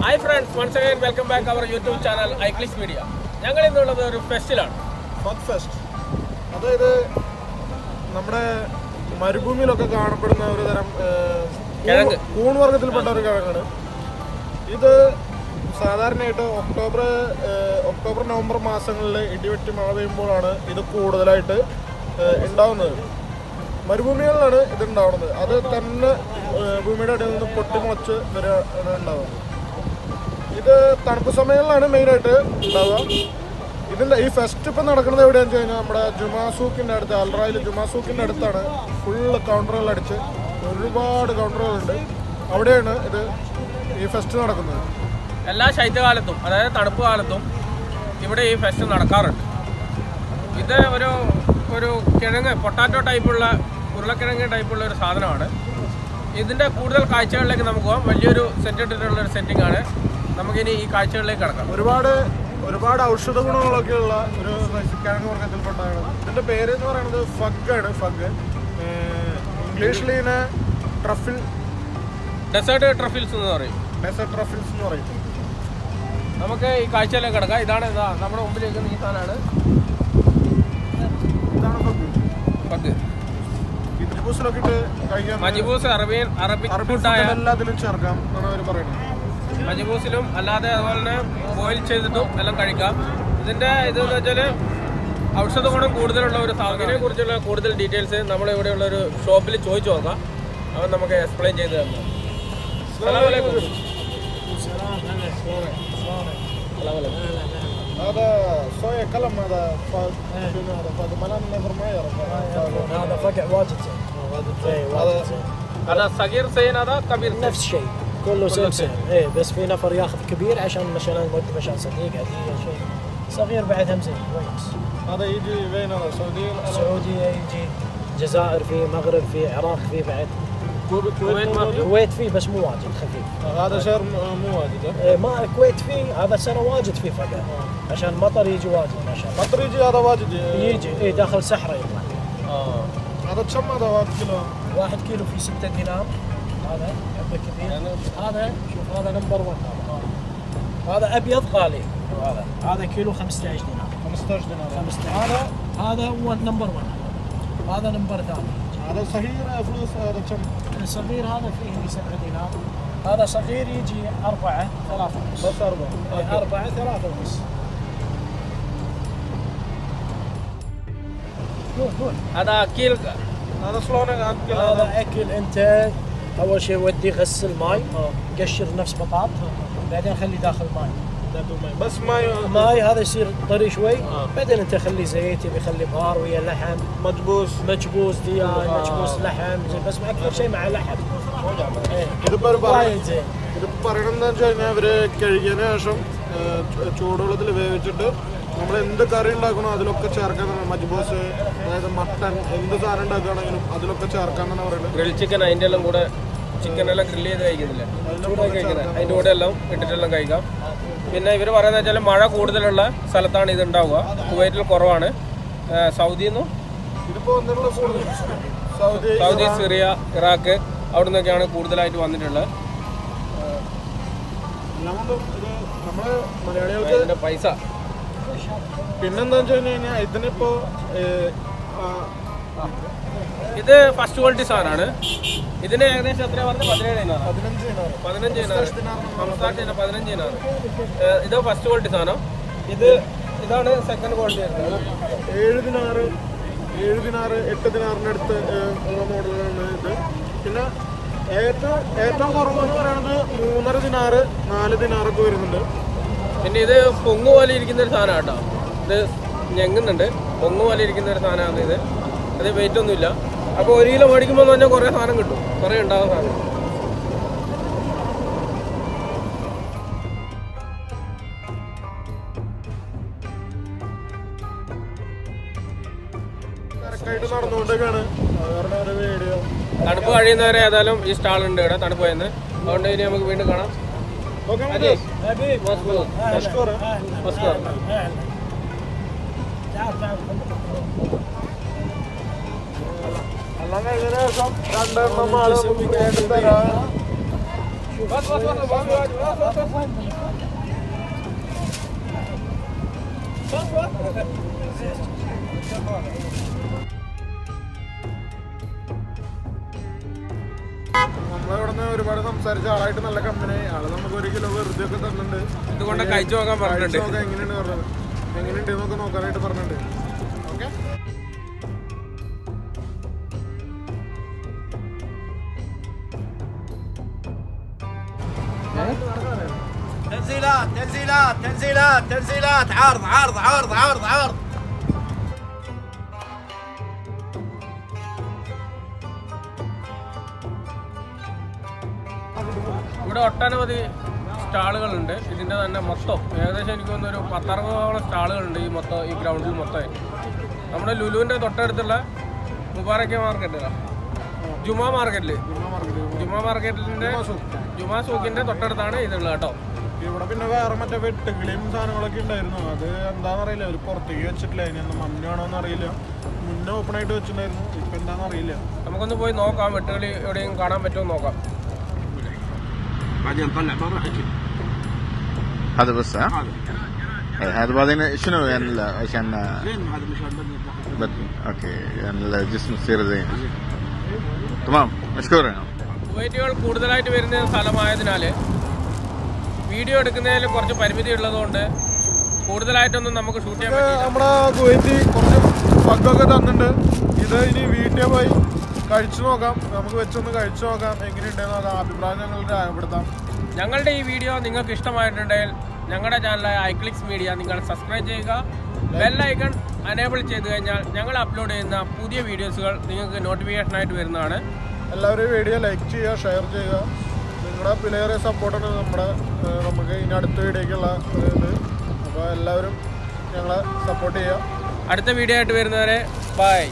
Hi friends once again welcome back our YouTube channel iClix media ഞങ്ങൾ ഇന്നുള്ളത് ഒരു ഫെസ്റ്റിലാണ് ഫക് fest അതായത് നമ്മുടെ മരുഭൂമിയിലൊക്കെ കാണപ്പെടുന്ന ഒരു തരം കിഴങ്ങ്. കൂൺ വർഗത്തിൽപ്പെട്ട ഒരു കിഴങ്ങാണ്. ഇത് സാധാരണയായിട്ട് ഒക്ടോബർ ഒക്ടോബർ നവംബർ മാസങ്ങളിൽ ഇടിവെട്ടി മഴ പെയ്യുമ്പോഴാണ് ഇത് കൂടുതലായിട്ട് ഉണ്ടാവുന്നത്. മരുഭൂമികളിലാണ് ഇതുണ്ടാവുന്നത്. അത് തന്നെ ഭൂമിയുടെ അടിയിൽ നിന്ന് പൊട്ടിമുളച്ച് ഉണ്ടാവുക ഇത് തണുപ്പ് സമയങ്ങളിലാണ് മെയിനായിട്ട് ഉണ്ടാവുക. ഇതിന്റെ ഈ ഫെസ്റ്റ് ഇപ്പം നടക്കുന്നത് എവിടെയാണെന്ന് വെച്ച് കഴിഞ്ഞാൽ നമ്മുടെ ജുമാസൂക്കിന്റെ അടുത്ത് അൽറായിൽ ജുമാസൂക്കിന്റെ അടുത്താണ്. ഫുള്ള് കൗണ്ടറുകൾ അടിച്ച് ഒരുപാട് കൗണ്ടറുകളുണ്ട് അവിടെയാണ് ഇത് ഈ ഫെസ്റ്റ് നടക്കുന്നത്. എല്ലാ ശൈത്യകാലത്തും അതായത് തണുപ്പ് കാലത്തും ഇവിടെ ഈ ഫെസ്റ്റ് നടക്കാറുണ്ട്. ഇത് ഒരു ഒരു കിഴങ്ങ് പൊട്ടാറ്റോ ടൈപ്പുള്ള ഉരുളക്കിഴങ്ങ് ടൈപ്പുള്ള ഒരു സാധനമാണ്. ഇതിന്റെ കൂടുതൽ കാഴ്ചകളിലേക്ക് നമുക്ക് പോകാം. വലിയൊരു സെറ്റ് ഇട്ടിട്ടുള്ള ഒരു സെറ്റിംഗ് ആണ്. നമുക്കിനി ഈ കാഴ്ചകളിലേക്ക് കടക്കാം. ഒരുപാട് ഒരുപാട് ഔഷധ ഗുണങ്ങളൊക്കെയുള്ള ഒരു കിഴങ്ങ് വർഗത്തിൽപ്പെട്ടതാണ് ഇതിന്റെ പേര് എന്ന് പറയുന്നത് ഫഗ് ആണ് ഫഗ്. ഇംഗ്ലീഷിൽ ഇതിനെ ട്രഫിൽ ഡെസേർട്ട് ട്രഫിൽസ് എന്ന് പറയും. ഡെസേർട്ട് ട്രഫിൽസ് എന്ന് പറയും. നമുക്ക് ഈ കാഴ്ചയിലേക്ക് കിടക്കാം. ഇതാണ് ഇതാ നമ്മുടെ മുമ്പിലേക്ക് നീക്കാനാണ് സാധനമാണ് ഇതാണ് ഫഗ്. പഗ് മജിബൂസ് അറബിയൻ അറബിക് അറബി ഫുഡായ ഫുഡ് എല്ലാത്തിലും ചേർക്കാം എന്നാണ് അവർ പറയുന്നത്. മജിബൂസിലും അല്ലാതെ അതുപോലെ തന്നെ ബോയിൽ ചെയ്തിട്ടും എല്ലാം കഴിക്കാം. ഇതിന്റെ ഇതെന്ന് വെച്ചാൽ ഔഷധ ഗുണം കൂടുതലുള്ള ഒരു സാധനത്തിനെ കുറിച്ചുള്ള കൂടുതൽ ഡീറ്റെയിൽസ് നമ്മൾ ഇവിടെയുള്ള ഒരു ഷോപ്പിൽ ചോദിച്ചു നോക്കാം. അവൻ നമുക്ക് എക്സ്പ്ലെയിൻ ചെയ്ത് തന്നു. അസ്സലാമലൈക്കും. هذا صويا كلام هذا إيه. هذا؟ ما أنا نظر معي هذا فقع واجد. آه، زين إيه، هذا صغير زين هذا كبير نفس الشيء كله سيم سيم اي بس في نفر ياخذ كبير عشان مثلا يودي مشان صديق عادي شيء. صغير بعد هم زين كويس. هذا يجي بين السعوديه السعودية يجي. جزائر في مغرب في عراق في بعد. في؟ الكويت فيه بس مو واجد خفيف. هذا شهر مو واجد؟ إيه ما الكويت فيه هذا السنة واجد فيه فقع عشان المطر يجي واجد ما شاء الله. مطر يجي هذا واجد يجي اي داخل سحره يطلع. هذا كم هذا واحد كيلو؟ واحد كيلو فيه 6 دينار. هذا حبه كبير. هذا شوف هذا نمبر 1 هذا هذا أبيض غالي هذا هذا كيلو 15 دينار. 15 دينار. 15 هذا هذا هو نمبر 1 هذا نمبر ثاني. هذا صغير فلوس هذا كم؟ يعني صغير هذا فيه 7 دينار. هذا صغير يجي أربعة ثلاثة ونص. بس أربعة. أربعة ثلاثة ونص. هذا اكل هذا شلون أكل هذا أكل أنت. أول شيء ودي غسل ماي قشر نفس بطاط بعدين خلي داخل ماي. بس ما ي- ماي هذا يصير طري شوي بعدين انت خليه زيت يبي يخلي بهار ويا لحم مجبوس مجبوس دياي مجبوس لحم زين بس مع اكثر شيء مع لحم إيه. ഇതിപ്പോ ഒരു പറ- وايد زين ഇതിപ്പോ പറയണെന്ന് വെച്ച് കഴിഞ്ഞാൽ അവര് കഴുകിയതിന് ശേഷം ഏഹ്, ചു- ചൂടുവെള്ളത്തിൽ വേവിച്ചിട്ട് നമ്മൾ എന്ത് കറി ഉണ്ടാക്കണോ അതിലൊക്കെ ചേർക്കാൻ മജ്ബോസ് അതായത് മട്ടൻ എന്ത് സാധനം ഉണ്ടാക്കുകയാണെങ്കിലും അതിലൊക്കെ ചേർക്കാന്നാണ് പറയുന്നത് ഗ്രിൽ ചിക്കൻ അതിൻ്റെ എല്ലാം കൂടെ ചിക്കൻ എല്ലാം ഗ്രില്ല് ചെയ്ത് കഴിക്കുന്നില്ല ചൂടാക്കി കഴിക്കുന്നത് അതിൻ്റെ കൂടെ എല്ലാം ഇട്ടിട്ടെല്ലാം കഴിക്കാം പിന്നെ ഇവർ പറയുന്നത് വെച്ചാൽ മഴ കൂടുതലുള്ള സ്ഥലത്താണ് ഇതുണ്ടാവുക. കുവൈറ്റിൽ കുറവാണ്. സൗദി സൗദിയിൽ നിന്നും സൗദി സിറിയ ഇറാഖ് അവിടെ നിന്നൊക്കെയാണ് കൂടുതലായിട്ട് വന്നിട്ടുള്ളത്. പൈസ. പിന്നെന്താ വെച്ച് കഴിഞ്ഞ് കഴിഞ്ഞാൽ ഇതിനിപ്പോ ഇത് ഫസ്റ്റ് ക്വാളിറ്റി സാധനമാണ് ഇതിന് ഏകദേശം എത്ര പറഞ്ഞത്? പതിനേഴ് പതിനഞ്ച്. പതിനഞ്ച് പതിനഞ്ച് ഇത് ഫസ്റ്റ് ക്വാളിറ്റി സാധനം. ഇത് ഇതാണ് സെക്കൻഡ് ക്വാളിറ്റി ഏഴ് ദിനാറ് ഏഴ് ദിനാറ് എട്ട് ദിനാറിനടുത്ത് ഉള്ള മോഡലാണ് ഇത്. പിന്നെ ഏറ്റവും ഏറ്റവും കുറവെന്ന് പറയുന്നത് മൂന്നര ദിനാറ് നാല് ദിനാറൊക്കെ വരുന്നുണ്ട്. പിന്നെ ഇത് പൊങ്ങ് പോലെ ഇരിക്കുന്ന ഒരു സാധനം കേട്ടോ ഇത് ഞെങ്ങുന്നുണ്ട്. പൊങ്ങ് പോലെ ഇരിക്കുന്ന ഒരു സാധനമാണ് ഇത് അത് വെയിറ്റ് ഒന്നുമില്ല. അപ്പോൾ ഒരു കിലോ മേടിക്കുമ്പോൾ എന്ന് പറഞ്ഞാൽ കുറേ സാധനം കിട്ടും. കുറേ ഉണ്ടാകും സാധനം. തണുപ്പ് കഴിയുന്നവരെ ഏതായാലും ഈ സ്റ്റാൾ ഉണ്ട് ഇവിടെ തണുപ്പ് പോയെന്ന് അതുകൊണ്ട് ഇനി നമുക്ക് വീണ്ടും കാണാം. ഓക്കെ നമ്മളിവിടുന്ന് ഒരുപാട് സംസാരിച്ച ആളായിട്ട് നല്ല കമ്പനി ആൾ നമുക്ക് ഒരു കിലോ വെറുതെ ഒക്കെ തന്നിട്ടുണ്ട്. എന്തുകൊണ്ട് കഴിച്ചു നോക്കാൻ പറഞ്ഞിട്ടുണ്ട്? എങ്ങനെയുണ്ട് പറഞ്ഞത്? എങ്ങനെയുണ്ട് നോക്കാനായിട്ട് പറഞ്ഞിട്ടുണ്ട്. تنزيلات تنزيلات تنزيلات تنزيلات عرض عرض عرض عرض عرض ഇവിടെ ഒട്ടനവധി സ്റ്റാളുകളുണ്ട് ഇതിന്റെ തന്നെ മൊത്തം ഏകദേശം എനിക്ക് തോന്നുന്നു ഒരു പത്തറുപതോളം സ്റ്റാളുകളുണ്ട് ഈ മൊത്തം ഈ ഗ്രൗണ്ടിൽ മൊത്തം നമ്മുടെ ലുലുവിന്റെ തൊട്ടടുത്തുള്ള മുബാറക്ക മാർക്കറ്റ് ജുമാ മാർക്കറ്റില് ജുമാ മാർക്കറ്റിന്റെ ജുമാ സൂക്കിന്റെ തൊട്ടടുത്താണ് ഇതുള്ളത് കേട്ടോ ഇവിടെ പിന്നെ വേറെ മറ്റേ വെട്ടുകിളിയും സാധനങ്ങളൊക്കെ ഉണ്ടായിരുന്നു അത് എന്താണെന്ന് അറിയില്ല അവർ പുറത്തേക്ക് വെച്ചിട്ടില്ല അതിനൊന്നും മഞ്ഞാണോ എന്ന് അറിയില്ല മുന്നേ ഓപ്പൺ ആയിട്ട് വെച്ചിട്ടുണ്ടായിരുന്നു ഇപ്പൊ എന്താണെന്ന് അറിയില്ല നമുക്കൊന്ന് പോയി നോക്കാം വെട്ടുകളി എവിടെയും കാണാൻ പറ്റുമോ നോക്കാം بعدين طلع برا اكل هذا بس ها؟ إيه، هذا بعدين شنو يعني ال- عشان زين هذا مشان بدنا ناخذ بد... اوكي يعني الجسم يصير زين تمام مشكور കുവൈറ്റുകൾ കൂടുതലായിട്ട് വരുന്ന സ്ഥലമായതിനാൽ വീഡിയോ എടുക്കുന്നതിൽ കുറച്ച് പരിമിതി ഉള്ളതുകൊണ്ട് കൂടുതലായിട്ടൊന്നും നമുക്ക് ഷൂട്ട് ചെയ്യാൻ നമ്മുടെ കുവൈറ്റ് കുറച്ച് പക്കൊക്കെ തന്നിട്ടുണ്ട്. ഇത് ഇനി വീട്ടിൽ പോയി കഴിച്ചു നോക്കാം. നമുക്ക് വെച്ചൊന്ന് കഴിച്ചു നോക്കാം. എങ്ങനെയുണ്ടെന്ന് നോക്കാം അഭിപ്രായം ഞങ്ങൾ രേഖപ്പെടുത്താം. ഞങ്ങളുടെ ഈ വീഡിയോ നിങ്ങൾക്ക് ഇഷ്ടമായിട്ടുണ്ടെങ്കിൽ ഞങ്ങളുടെ ചാനലായ ഐക്ലിക്സ് മീഡിയ നിങ്ങൾ സബ്സ്ക്രൈബ് ചെയ്യുക. ബെല്ലൈക്കൺ അനേബിൾ ചെയ്ത് കഴിഞ്ഞാൽ ഞങ്ങൾ അപ്ലോഡ് ചെയ്യുന്ന പുതിയ വീഡിയോസുകൾ നിങ്ങൾക്ക് നോട്ടിഫിക്കേഷനായിട്ട് വരുന്നതാണ്. എല്ലാവരും വീഡിയോ ലൈക്ക് ചെയ്യുക ഷെയർ ചെയ്യുക. നിങ്ങളുടെ വിലയേറിയ സപ്പോർട്ടാണ് നമ്മുടെ നമുക്ക് ഇനി അടുത്ത വീഡിയോക്കുള്ള ഇത്. അപ്പോൾ എല്ലാവരും ഞങ്ങളെ സപ്പോർട്ട് ചെയ്യുക. അടുത്ത വീഡിയോ ആയിട്ട് വരുന്നവരെ ബൈ